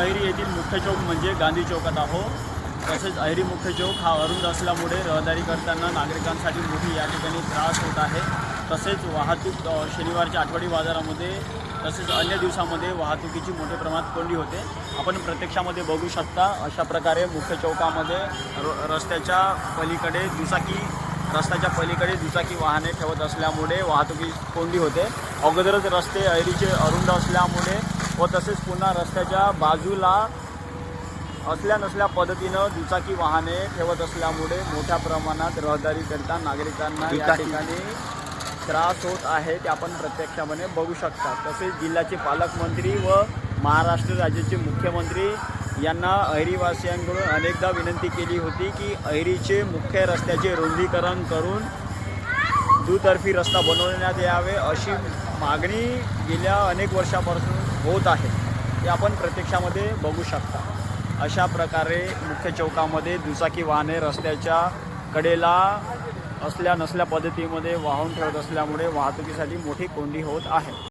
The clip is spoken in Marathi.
अहिरी येथील मुख्य चौक म्हणजे गांधी चौकात आहो. तसेच अहिरी मुख्य चौक हा अरुंद असल्यामुळे रहदारी करताना नागरिकांसाठी मोठी या ठिकाणी त्रास होत आहे. तसेच वाहतूक शनिवारच्या आठवडी बाजारामध्ये तसेच अन्य दिवसामध्ये वाहतुकीची मोठ्या प्रमाणात कोंडी होते. आपण प्रत्यक्षामध्ये बघू शकता अशा प्रकारे मुख्य चौकामध्ये र रस्त्याच्या पलीकडे दुचाकी रस्त्याच्या पलीकडे दुचाकी वाहने ठेवत असल्यामुळे वाहतुकी कोंडी होते. अगोदरच रस्ते अहिरीचे अरुंद असल्यामुळे व तसेच पुन्हा रस्त्याच्या बाजूला असल्या नसल्या पद्धतीनं दुचाकी वाहने ठेवत असल्यामुळे मोठ्या प्रमाणात रहदारी करता नागरिकांना या. ठिकाणी त्रास होत आहे ते आपण प्रत्यक्षामध्ये बघू शकता तसेच जिल्ह्याचे पालकमंत्री व महाराष्ट्र राज्याचे मुख्यमंत्री यांना अहिरीवासियांकडून अनेकदा विनंती केली होती की अहिरीचे मुख्य रस्त्याचे रुंदीकरण करून दुतर्फी रस्ता बनवण्यात यावे अशी मागणी गेल्या अनेक वर्षापासून होत आहे ते आपण प्रत्यक्षामध्ये बघू शकता. अशा प्रकारे मुख्य चौकामध्ये दुचाकी वाहने रस्त्याच्या कडेला असल्या नसल्या पद्धतीमध्ये वाहून ठेवत असल्यामुळे वाहतुकीसाठी मोठी कोंडी होत आहे.